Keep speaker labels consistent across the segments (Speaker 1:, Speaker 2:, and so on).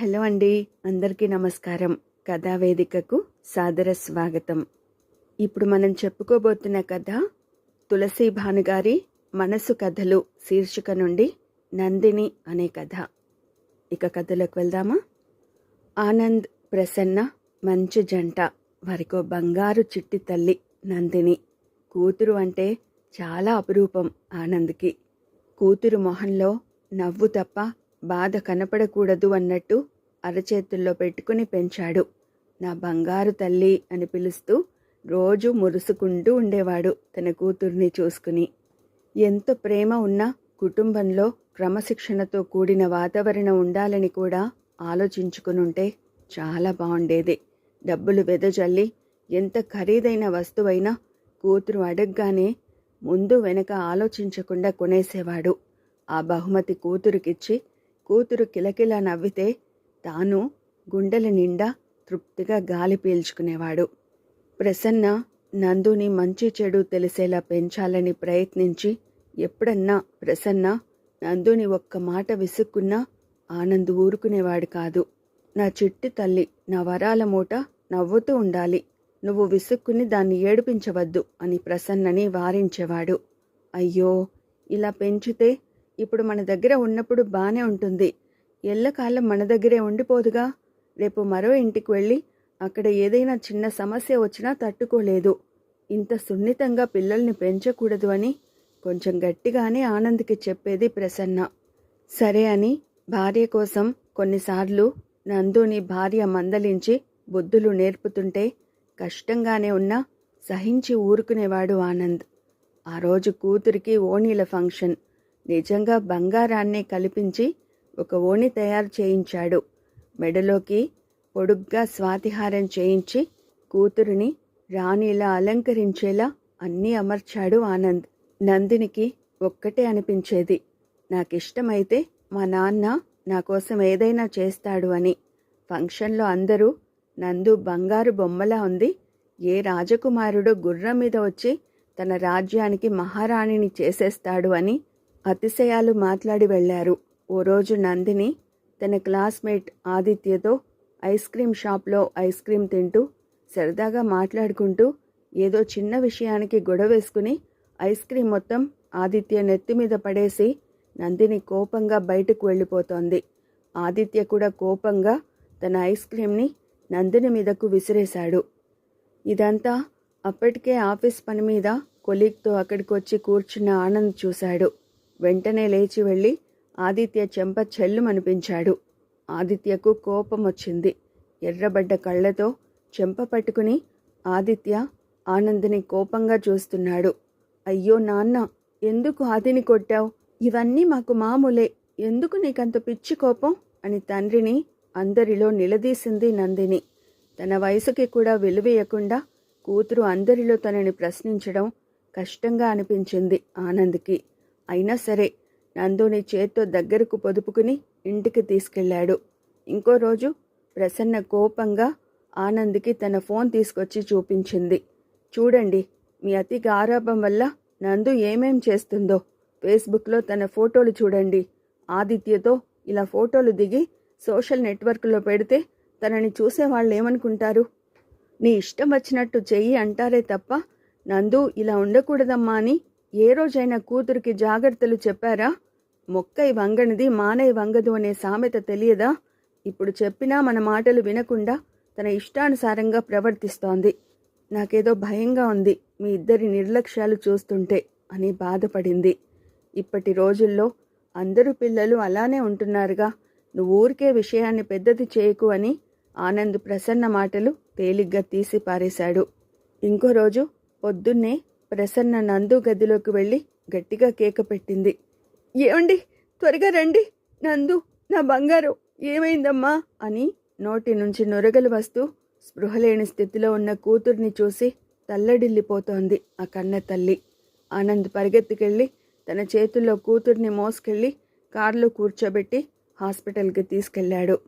Speaker 1: Hello అండి అందరికీ నమస్కారం. కథావేదికకు సాదర స్వాగతం. ఇప్పుడు మనం చెప్పుకోబోతున్న కథ తులసి భానుగారి మనసు కథలు శీర్షిక నుండి నందిని అనే కథ. ఇక కథలోకి వెళ్దామా? ఆనంద్ ప్రసన్న మంచి జంట వారికో బంగారు చిట్టి తల్లి నందిని. కూతురు అంటే చాలా అపురూపం ఆనంద్కి. కూతురు మొహంలో నవ్వు తప్ప బాధ కనపడకూడదు అన్నట్టు అరచేతుల్లో పెట్టుకుని పెంచాడు. నా బంగారు తల్లి అని పిలుస్తూ రోజు మురుసుకుంటూ ఉండేవాడు తన కూతుర్ని చూసుకుని. ఎంత ప్రేమ ఉన్నా కుటుంబంలో క్రమశిక్షణతో కూడిన వాతావరణం ఉండాలని కూడా ఆలోచించుకునుంటే చాలా బాగుండేది డబ్బులు వెదజల్లి ఎంత ఖరీదైన వస్తువైనా కూతురు అడగగానే ముందు వెనక ఆలోచించకుండా కొనేసేవాడు. ఆ బహుమతి కూతురుకిచ్చి కూతురు కిలకిలా నవ్వితే తాను గుండెల నిండా తృప్తిగా గాలి పీల్చుకునేవాడు. ప్రసన్న నందుని మంచి చెడు తెలిసేలా పెంచాలని ప్రయత్నించి ఎప్పుడన్నా ప్రసన్న నందుని ఒక్క మాట విసుక్కున్నా ఆనంద్ ఊరుకునేవాడు కాదు. నా చిట్టి తల్లి నా వరాల మూట నవ్వుతూ ఉండాలి. నువ్వు విసుక్కుని దాన్ని ఏడిపించవద్దు అని ప్రసన్నని వారించేవాడు. అయ్యో ఇలా పెంచితే ఇప్పుడు మన దగ్గర ఉన్నప్పుడు బానే ఉంటుంది. ఎల్లకాలం మన దగ్గరే ఉండిపోదుగా. రేపు మరో ఇంటికి వెళ్ళి అక్కడ ఏదైనా చిన్న సమస్య వచ్చినా తట్టుకోలేదు. ఇంత సున్నితంగా పిల్లల్ని పెంచకూడదు అని కొంచెం గట్టిగానే ఆనంద్కి చెప్పేది ప్రసన్న. సరే అని భార్య కోసం కొన్నిసార్లు నందుని భార్య మందలించి బుద్ధులు నేర్పుతుంటే కష్టంగానే ఉన్నా సహించి ఊరుకునేవాడు ఆనంద్. ఆ రోజు కూతురికి ఓణీల ఫంక్షన్. నిజంగా బంగారాన్నే కల్పించి ఒక ఓణి తయారు చేయించాడు. మెడలోకి పొడుగ్గా స్వాతిహారం చేయించి కూతురిని రాణిలా అలంకరించేలా అన్నీ అమర్చాడు ఆనంద్. నందినికి ఒక్కటే అనిపించేది నాకిష్టమైతే మా నాన్న నా కోసం ఏదైనా చేస్తాడు అని. ఫంక్షన్లో అందరూ నందు బంగారు బొమ్మలా ఉంది. ఏ రాజకుమారుడు గుర్రం మీద వచ్చి తన రాజ్యానికి మహారాణిని చేసేస్తాడు అని అతిశయాలు మాట్లాడి వెళ్ళారు. ఓ రోజు నందిని తన క్లాస్మేట్ ఆదిత్యతో ఐస్ క్రీమ్ షాప్లో ఐస్ క్రీమ్ తింటూ సరదాగా మాట్లాడుకుంటూ ఏదో చిన్న విషయానికి గొడవ వేసుకుని ఐస్ క్రీమ్ మొత్తం ఆదిత్య నెత్తి మీద పడేసి నందిని కోపంగా బయటకు వెళ్ళిపోతోంది. ఆదిత్య కూడా కోపంగా తన ఐస్ క్రీమ్ని నందిని మీదకు విసిరేశాడు. ఇదంతా అప్పటికే ఆఫీస్ పని మీద కొలీగ్తో అక్కడికి వచ్చి కూర్చున్న ఆనంద్ చూశాడు. వెంటనే లేచి వెళ్ళి ఆదిత్య చెంప చెల్లుమనిపించాడు. ఆదిత్యకు కోపం వచ్చింది ఎర్రబడ్డ కళ్ళతో చెంప పట్టుకుని ఆదిత్య ఆనందిని కోపంగా చూస్తున్నాడు. అయ్యో నాన్న ఎందుకు ఆదిని కొట్టావు? ఇవన్నీ మాకు మామూలే. ఎందుకు నీకంత పిచ్చి కోపం? అని తండ్రిని అందరిలో నిలదీసింది నందిని. తన వయసుకి కూడా విలువేయకుండా కూతురు అందరిలో తనని ప్రశ్నించడం కష్టంగా అనిపించింది ఆనంద్కి. అయినా సరే నందుని చేత్తో దగ్గరకు పొదుపుకుని ఇంటికి తీసుకెళ్ళాడు. ఇంకో రోజు ప్రసన్న కోపంగా ఆనంద్కి తన ఫోన్ తీసుకొచ్చి చూపించింది. చూడండి మీ అతి గారాభం వల్ల నందు ఏమేం చేస్తుందో ఫేస్బుక్లో తన ఫోటోలు చూడండి. ఆదిత్యతో ఇలా ఫోటోలు దిగి సోషల్ నెట్వర్క్లో పెడితే తనని చూసేవాళ్ళు ఏమనుకుంటారు? నీ ఇష్టం వచ్చినట్టు చెయ్యి అంటారే తప్ప నందు ఇలా ఉండకూడదమ్మా అని ఏ రోజైనా కూతురికి జాగ్రత్తలు చెప్పారా? మొక్కై వంగనిది మానై వంగదు అనే సామెత తెలియదా? ఇప్పుడు చెప్పినా మన మాటలు వినకుండా తన ఇష్టానుసారంగా ప్రవర్తిస్తోంది. నాకేదో భయంగా ఉంది మీ ఇద్దరి నిర్లక్ష్యాలు చూస్తుంటే అని బాధపడింది. ఇప్పటి రోజుల్లో అందరూ పిల్లలు అలానే ఉంటున్నారుగా. నువ్వు ఊరికే విషయాన్ని పెద్దది చేయకు అని ఆనంద్ ప్రసన్న మాటలు తేలిగ్గా తీసి పారేశాడు ఇంకో రోజు పొద్దున్నే ప్రసన్న నందు గదిలోకి వెళ్ళి గట్టిగా కేక పెట్టింది. ఏమండి? త్వరగా రండి. నందు నా బంగారం. ఏమైందమ్మా? అని నోటి నుంచి నొరగలు వస్తూ స్పృహలేని స్థితిలో ఉన్న కూతుర్ని చూసి తల్లడిల్లిపోతోంది ఆ కన్న తల్లి. ఆనంద్ పరిగెత్తుకెళ్ళి తన చేతుల్లో కూతుర్ని మోసుకెళ్ళి కారులో కూర్చోబెట్టి హాస్పిటల్కి తీసుకెళ్ళాడు.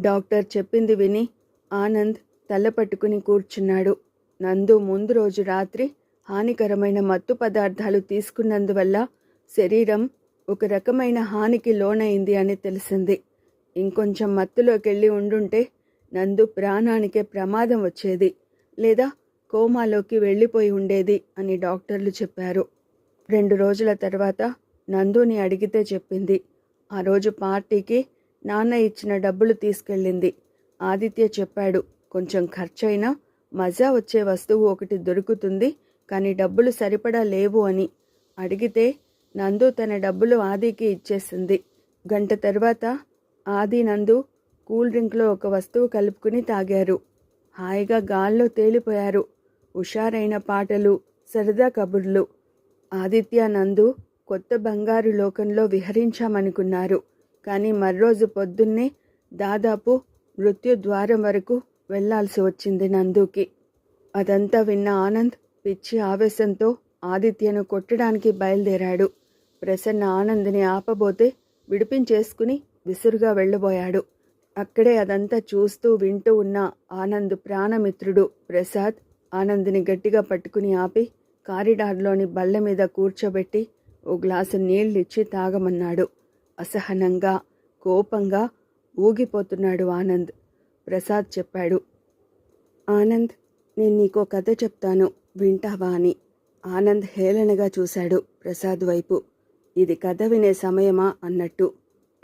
Speaker 1: డాక్టర్ చెప్పింది విని ఆనంద్ తల పట్టుకుని కూర్చున్నాడు. నందు ముందు రోజు రాత్రి హానికరమైన మత్తు పదార్థాలు తీసుకున్నందువల్ల శరీరం ఒక రకమైన హానికి లోనైంది అని తెలిసింది. ఇంకొంచెం మత్తులోకెళ్ళి ఉండుంటే నందు ప్రాణానికే ప్రమాదం వచ్చేది లేదా కోమాలోకి వెళ్ళిపోయి ఉండేది అని డాక్టర్లు చెప్పారు. రెండు రోజుల తర్వాత నందుని అడిగితే చెప్పింది. ఆ రోజు పార్టీకి నాన్న ఇచ్చిన డబ్బులు తీసుకెళ్ళింది. ఆదిత్య చెప్పాడు కొంచెం ఖర్చైనా మజా వచ్చే వస్తువు ఒకటి దొరుకుతుంది కానీ డబ్బులు సరిపడా లేవు అని అడిగితే నందు తన డబ్బులు ఆదికి ఇచ్చేసింది. గంట తర్వాత ఆది నందు కూల్ డ్రింక్లో ఒక వస్తువు కలుపుకుని తాగారు. హాయిగా గాల్లో తేలిపోయారు. హుషారైన పాటలు సరదా కబుర్లు. ఆదిత్య నందు కొత్త బంగారు లోకంలో విహరించామనుకున్నారు. కానీ మర్రోజు పొద్దున్నే దాదాపు మృత్యు ద్వారం వరకు వెళ్ళాల్సి వచ్చింది నందుకి. అదంతా విన్న ఆనంద్ పిచ్చి ఆవేశంతో ఆదిత్యను కొట్టడానికి బయలుదేరాడు. ప్రసన్న ఆనంద్ని ఆపబోతే విడిపించేసుకుని విసురుగా వెళ్ళబోయాడు. అక్కడే అదంతా చూస్తూ వింటూ ఉన్న ఆనంద్ ప్రాణమిత్రుడు ప్రసాద్ ఆనంద్ని గట్టిగా పట్టుకుని ఆపి కారిడార్లోని బల్ల మీద కూర్చోబెట్టి ఓ గ్లాసు నీళ్ళిచ్చి తాగమన్నాడు. అసహనంగా కోపంగా ఊగిపోతున్నాడు ఆనంద్. ప్రసాద్ చెప్పాడు ఆనంద్ నేను నీకో కథ చెప్తాను. వింటావా అని ఆనంద్ హేళనగా చూశాడు ప్రసాద్ వైపు. ఇది కథ వినే సమయమా అన్నట్టు.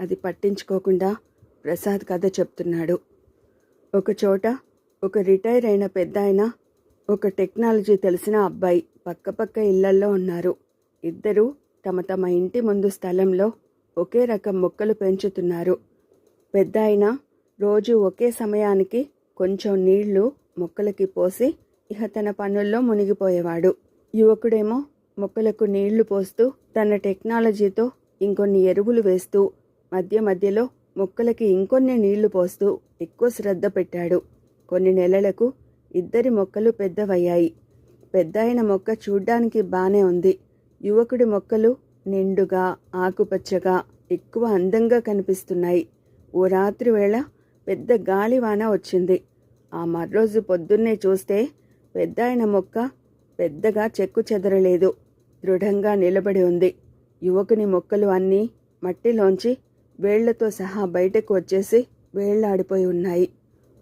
Speaker 1: అది పట్టించుకోకుండా ప్రసాద్ కథ చెప్తున్నాడు. ఒకచోట ఒక రిటైర్ అయిన పెద్దాయన ఒక టెక్నాలజీ తెలిసిన అబ్బాయి పక్కపక్క ఇళ్ళల్లో ఉన్నారు. ఇద్దరూ తమ తమ ఇంటి ముందు స్థలంలో ఒకే రకం మొక్కలు పెంచుతున్నారు. పెద్దాయన రోజు ఒకే సమయానికి కొంచెం నీళ్ళు మొక్కలకి పోసి ఇహ తన పనుల్లో మునిగిపోయేవాడు. యువకుడేమో మొక్కలకు నీళ్ళు పోస్తూ తన టెక్నాలజీతో ఇంకొన్ని ఎరువులు వేస్తూ మధ్య మధ్యలో మొక్కలకి ఇంకొన్ని నీళ్ళు పోస్తూ ఎక్కువ శ్రద్ధ పెట్టాడు. కొన్ని నెలలకు ఇద్దరి మొక్కలు పెద్దవయ్యాయి. పెద్దాయన మొక్క చూడ్డానికి బానే ఉంది. యువకుడి మొక్కలు నిండుగా ఆకుపచ్చగా ఎక్కువ అందంగా కనిపిస్తున్నాయి. ఓ రాత్రి వేళ పెద్ద గాలివాన వచ్చింది. ఆ మర్రోజు పొద్దున్నే చూస్తే పెద్దాయన మొక్క పెద్దగా చెక్కు చెదరలేదు. దృఢంగా నిలబడి ఉంది. యువకుని మొక్కలు అన్నీ మట్టిలోంచి వేళ్ళతో సహా బయటకు వచ్చేసి వేళ్ళాడిపోయి ఉన్నాయి.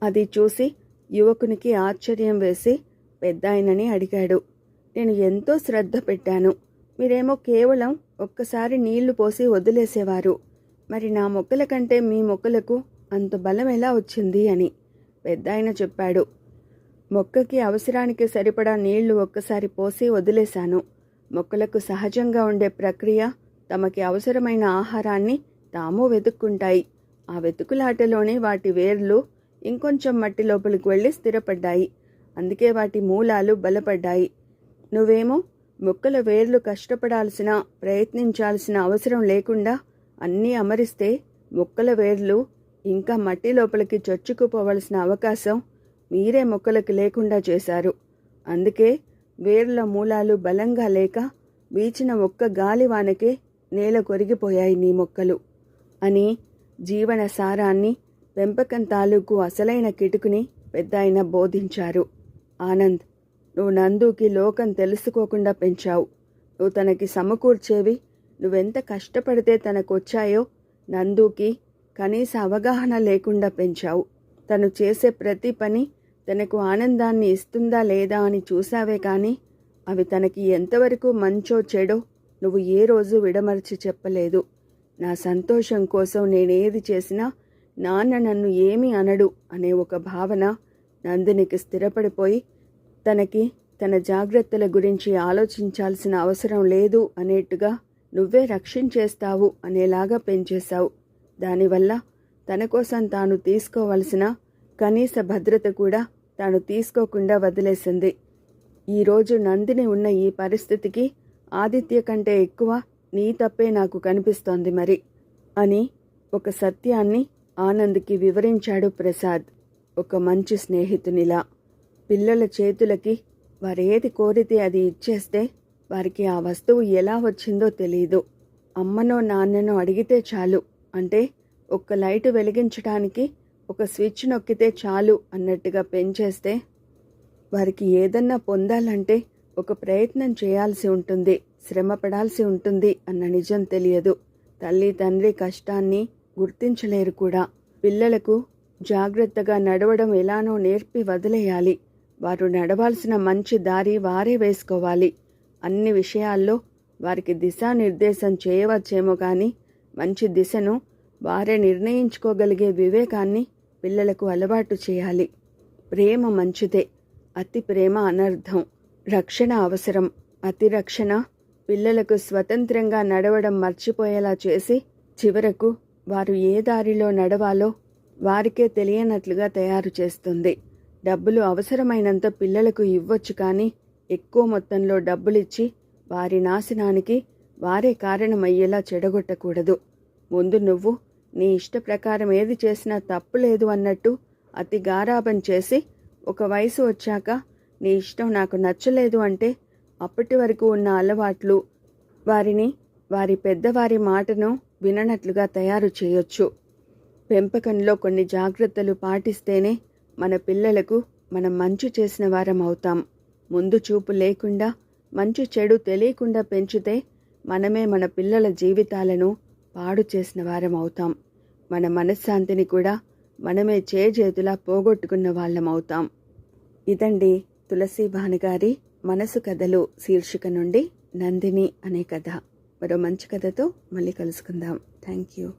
Speaker 1: అది చూసి యువకునికి ఆశ్చర్యం వేసి పెద్దాయనని అడిగాడు. నేను ఎంతో శ్రద్ధ పెట్టాను. మీరేమో కేవలం ఒక్కసారి నీళ్ళు పోసి వదిలేసేవారు. మరి నా మొక్కల కంటే మీ మొక్కలకు అంత బలం ఎలా వచ్చింది? అని పెద్దాయన చెప్పాడు. మొక్కకి అవసరానికి సరిపడా నీళ్ళు ఒక్కసారి పోసి వదిలేశాను. మొక్కలకు సహజంగా ఉండే ప్రక్రియ తమకి అవసరమైన ఆహారాన్ని తాము వెతుక్కుంటాయి. ఆ వెతుకులాటలోనే వాటి వేర్లు ఇంకొంచెం మట్టి లోపలికి వెళ్ళి స్థిరపడ్డాయి. అందుకే వాటి మూలాలు బలపడ్డాయి. నువ్వేమో మొక్కల వేర్లు కష్టపడాల్సిన ప్రయత్నించాల్సిన అవసరం లేకుండా అన్నీ అమరిస్తే మొక్కల వేర్లు ఇంకా మట్టి లోపలికి చొచ్చుకుపోవలసిన అవకాశం మీరే మొక్కలకు లేకుండా చేశారు. అందుకే వేర్ల మూలాలు బలంగా లేక వీచిన ఒక్క గాలివానకే నేల కొరిగిపోయాయి నీ మొక్కలు అని జీవన సారాన్ని పెంపకం తాలూకు అసలైన కిటుకుని పెద్దాయన బోధించారు. ఆనంద్ నువ్వు నందుకి లోకం తెలుసుకోకుండా పెంచావు. నువ్వు తనకి సమకూర్చేవి నువ్వెంత కష్టపడితే తనకొచ్చాయో నందుకి కనీస అవగాహన లేకుండా పెంచావు. తను చేసే ప్రతి పని తనకు ఆనందాన్ని ఇస్తుందా లేదా అని చూసావే కానీ అవి తనకి ఎంతవరకు మంచో చెడో నువ్వు ఏ రోజు విడమర్చి చెప్పలేదు. నా సంతోషం కోసం నేనేది చేసినా నాన్న నన్ను ఏమీ అనడు అనే ఒక భావన నందినికి స్థిరపడిపోయి తనకి తన జాగ్రత్తల గురించి ఆలోచించాల్సిన అవసరం లేదు అనేట్టుగా నువ్వే రక్షించేస్తావు అనేలాగా పెంచేశావు. దానివల్ల తన కోసం తాను తీసుకోవలసిన కనీస భద్రత కూడా తాను తీసుకోకుండా వదిలేసింది. ఈరోజు నందిని ఉన్న ఈ పరిస్థితికి ఆదిత్య కంటే ఎక్కువ నీ తప్పే నాకు కనిపిస్తోంది మరి అని ఒక సత్యాన్ని ఆనంద్కి వివరించాడు ప్రసాద్. ఒక మంచి స్నేహితునిలా. పిల్లల చేతులకి వారేది కోరితే అది ఇచ్చేస్తే వారికి ఆ వస్తువు ఎలా వచ్చిందో తెలియదు అమ్మనో నాన్ననో అడిగితే చాలు. అంటే ఒక్క లైటు వెలిగించడానికి ఒక స్విచ్ నొక్కితే చాలు అన్నట్టుగా పెంచేస్తే వారికి ఏదన్నా పొందాలంటే ఒక ప్రయత్నం చేయాల్సి ఉంటుంది శ్రమ పడాల్సి ఉంటుంది అన్న నిజం తెలియదు. తల్లి తండ్రి కష్టాన్ని గుర్తించలేరు కూడా. పిల్లలకు జాగ్రత్తగా నడవడం ఎలానో నేర్పి వదిలేయాలి. వారు నడవాల్సిన మంచి దారి వారే వేసుకోవాలి. అన్ని విషయాల్లో వారికి దిశానిర్దేశం చేయవచ్చేమో కానీ మంచి దిశను వారే నిర్ణయించుకోగలిగే వివేకాన్ని పిల్లలకు అలవాటు చేయాలి. ప్రేమ మంచిదే. అతి ప్రేమ అనర్థం. రక్షణ అవసరం. అతి రక్షణ. పిల్లలకు స్వతంత్రంగా నడవడం మర్చిపోయేలా చేసి చివరకు వారు ఏ దారిలో నడవాలో వారికే తెలియనట్లుగా తయారు చేస్తుంది. డబ్బులు అవసరమైనంత పిల్లలకు ఇవ్వచ్చు కానీ ఎక్కువ మొత్తంలో డబ్బులిచ్చి వారి నాశనానికి వారే కారణమయ్యేలా చెడగొట్టకూడదు. ముందు నువ్వు నీ ఇష్ట ప్రకారం ఏది చేసినా తప్పు లేదు అన్నట్టు అతి గారాబం చేసి ఒక వయసు వచ్చాక నీ ఇష్టం నాకు నచ్చలేదు అంటే అప్పటి వరకు ఉన్న అలవాట్లు వారిని వారి పెద్దవారి మాటను విననట్లుగా తయారు చేయొచ్చు. పెంపకంలో కొన్ని జాగ్రత్తలు పాటిస్తేనే మన పిల్లలకు మనం మంచి చేసిన వారం అవుతాం. ముందు చూపు లేకుండా మంచి చెడు తెలియకుండా పెంచితే మనమే మన పిల్లల జీవితాలను పాడు చేసిన వారం అవుతాం. మన మనశ్శాంతిని కూడా మనమే చేజేతులా పోగొట్టుకున్న వాళ్ళం అవుతాం. ఇదండి తులసి భానుగారి మనసు కథలు శీర్షిక నుండి నందిని అనే కథ. మరో మంచి కథతో మళ్ళీ కలుసుకుందాం. Thank you